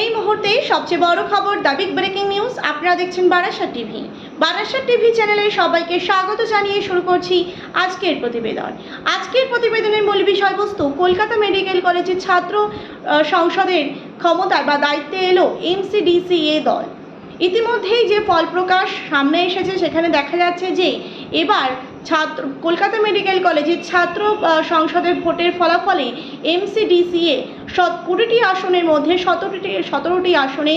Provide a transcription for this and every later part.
এই মুহূর্তে সবচেয়ে বড় খবর দ্য বিগ ব্রেকিং নিউজ আপনারা দেখছেন বারাসাত টিভি। বারাসা টিভি চ্যানেলে সবাইকে স্বাগত জানিয়ে শুরু করছি আজকের প্রতিবেদন। আজকের প্রতিবেদনের মূল বিষয়বস্তু, কলকাতা মেডিকেল কলেজের ছাত্র সংসদের ক্ষমতায় বা দায়িত্বে এলো এমসিডিসিএ দল। ইতিমধ্যেই যে ফল প্রকাশ সামনে এসেছে, সেখানে দেখা যাচ্ছে যে এবার ছাত্র, কলকাতা মেডিকেল কলেজের ছাত্র সংসদের ভোটের ফলাফলে এমসিডিসিএ কুড়িটি আসনের মধ্যে সতেরোটি সতেরোটি আসনে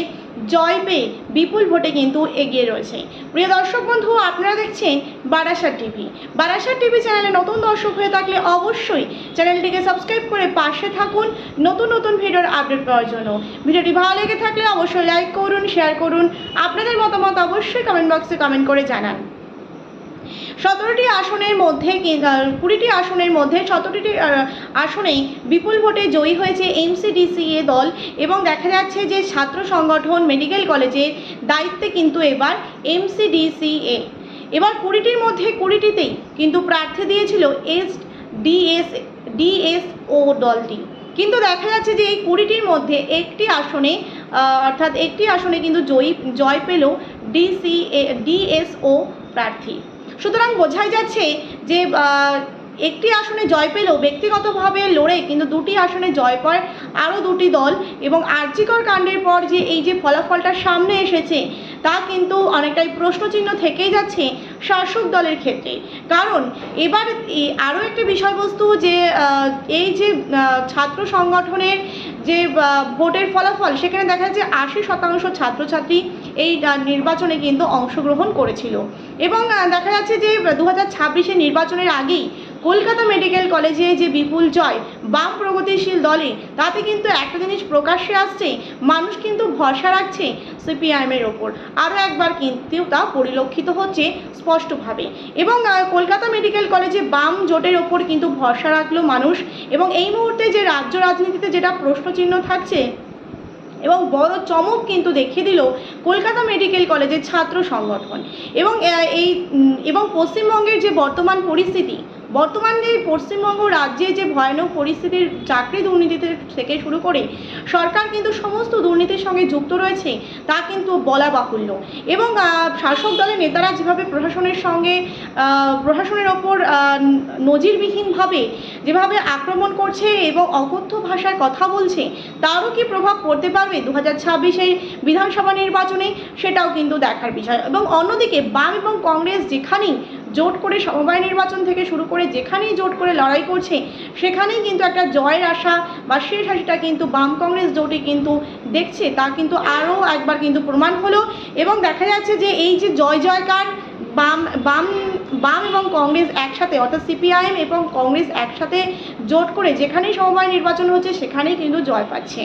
জয় পেয়ে বিপুল ভোটে কিন্তু এগিয়ে রয়েছে। প্রিয় দর্শক বন্ধু, আপনারা দেখছেন বারাসাত টিভি। বারাসাত টিভি চ্যানেলে নতুন দর্শক হয়ে থাকলে অবশ্যই চ্যানেলটিকে সাবস্ক্রাইব করে পাশে থাকুন। নতুন নতুন ভিডিওর আপডেট পাওয়ার জন্য। ভিডিওটি ভালো লেগে থাকলে অবশ্যই লাইক করুন, শেয়ার করুন। আপনাদের মতামত অবশ্যই কমেন্ট বক্সে কমেন্ট করে জানান। সতেরোটি আসনের মধ্যে কুড়িটি আসনের মধ্যে সতেরোটি আসনেই বিপুল ভোটে জয়ী হয়েছে এমসিডিসিএ দল এবং দেখা যাচ্ছে যে ছাত্র সংগঠন মেডিকেল কলেজের দায়িত্বে কিন্তু এবার এমসিডিসিএ এবার কুড়িটির মধ্যে কুড়িটিতেই কিন্তু প্রার্থী দিয়েছিল এস ডিএস ডিএসও দলটি। কিন্তু দেখা যাচ্ছে যে এই কুড়িটির মধ্যে একটি আসনে অর্থাৎ একটি আসনে কিন্তু জয়ী, জয় পেল ডিসিএ ডিএসও প্রার্থী। সুতরাং বোঝাই যাচ্ছে যে একটি আসনে জয় পেলেও ব্যক্তিগতভাবে লড়ে, কিন্তু দুটি আসনে জয় পায় আরও দুটি দল এবং আর্যিকর কাণ্ডের পর যে এই যে ফলাফলটা সামনে এসেছে, তা কিন্তু অনেকটাই প্রশ্নচিহ্ন থেকেই যাচ্ছে শাসক দলের ক্ষেত্রে। কারণ এবার আরও একটি বিষয়বস্তু যে এই যে ছাত্র সংগঠনের যে ভোটের ফলাফল, সেখানে দেখা যাচ্ছে আশি শতাংশ ছাত্রছাত্রী এই নির্বাচনে কিন্তু অংশগ্রহণ করেছিল। এবং দেখা যাচ্ছে যে, দু হাজার নির্বাচনের আগেই কলকাতা মেডিকেল কলেজে যে বিপুল জয়, বাম প্রগতিশীল দলে তাতে কিন্তু একটা জিনিস প্রকাশ্যে আসছে মানুষ কিন্তু ভরসা রাখছে সিপিআইএমের ওপর। আরও একবার কিন্তু তা পরিলক্ষিত হচ্ছে স্পষ্টভাবে। এবং কলকাতা মেডিকেল কলেজে বাম জোটের ওপর কিন্তু ভরসা রাখল মানুষ, এবং এই মুহূর্তে যে রাজ্য রাজনীতিতে যেটা প্রশ্নচিহ্ন থাকছে, এবং বড় চমক কিন্তু দেখিয়ে দিল কলকাতা মেডিকেল কলেজের ছাত্র সংগঠন। এবং এই এবং পশ্চিমবঙ্গের যে বর্তমান পরিস্থিতি বর্তমান যে পশ্চিমবঙ্গ রাজ্যে যে ভয়ানক পরিস্থিতির চাকরি দুর্নীতিতে থেকে শুরু করে সরকার কিন্তু সমস্ত দুর্নীতির সঙ্গে যুক্ত রয়েছে, তা কিন্তু বলা বাহুল্য। এবং শাসক দলের নেতারা যেভাবে প্রশাসনের সঙ্গে প্রশাসনের ওপর নজিরবিহীনভাবে যেভাবে আক্রমণ করছে এবং অকথ্য ভাষায় কথা বলছে, তারও কি প্রভাব পড়তে পারবে দু হাজার ছাব্বিশের বিধানসভা নির্বাচনে? সেটাও কিন্তু দেখার বিষয়। এবং অন্যদিকে বাম এবং কংগ্রেস যেখানেই জোট করে সমবায় নির্বাচন থেকে শুরু করে যেখানেই জোট করে লড়াই করছে, সেখানেই কিন্তু একটা জয়ের আশা বা শেষ হাসিটা কিন্তু বাম কংগ্রেস জোটে কিন্তু দেখছে। তা কিন্তু আরও একবার কিন্তু প্রমাণ হলো এবং দেখা যাচ্ছে যে এই যে জয় জয়কার বাম বাম বাম এবং কংগ্রেস একসাথে, অর্থাৎ সিপিআইএম এবং কংগ্রেস একসাথে জোট করে যেখানেই সমবায় নির্বাচন হচ্ছে, সেখানেই কিন্তু জয় পাচ্ছে।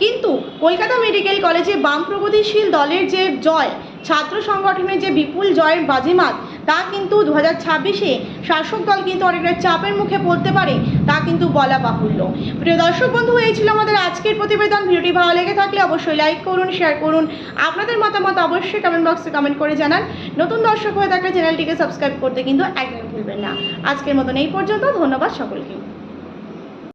কিন্তু কলকাতা মেডিকেল কলেজে বাম প্রগতিশীল দলের যে জয় ছাত্র সংগঠনের যে বিপুল জয়ের বাজিমাত, তা কিন্তু দু হাজার ছাব্বিশে শাসক দল কিন্তু অনেকটা চাপের মুখে পড়তে পারে, তা কিন্তু বলা বাহুল্য। প্রিয় দর্শক বন্ধু, এই ছিল আমাদের আজকের প্রতিবেদন। ভিডিওটি ভালো লেগে থাকলে অবশ্যই লাইক করুন শেয়ার করুন। আপনাদের মতামত অবশ্যই কমেন্ট বক্সে কমেন্ট করে জানান। নতুন দর্শক হয়ে থাকলে চ্যানেলটিকে সাবস্ক্রাইব করতে কিন্তু একদমই ভুলবেন না। আজকের মতন এই পর্যন্ত, ধন্যবাদ সকলকে।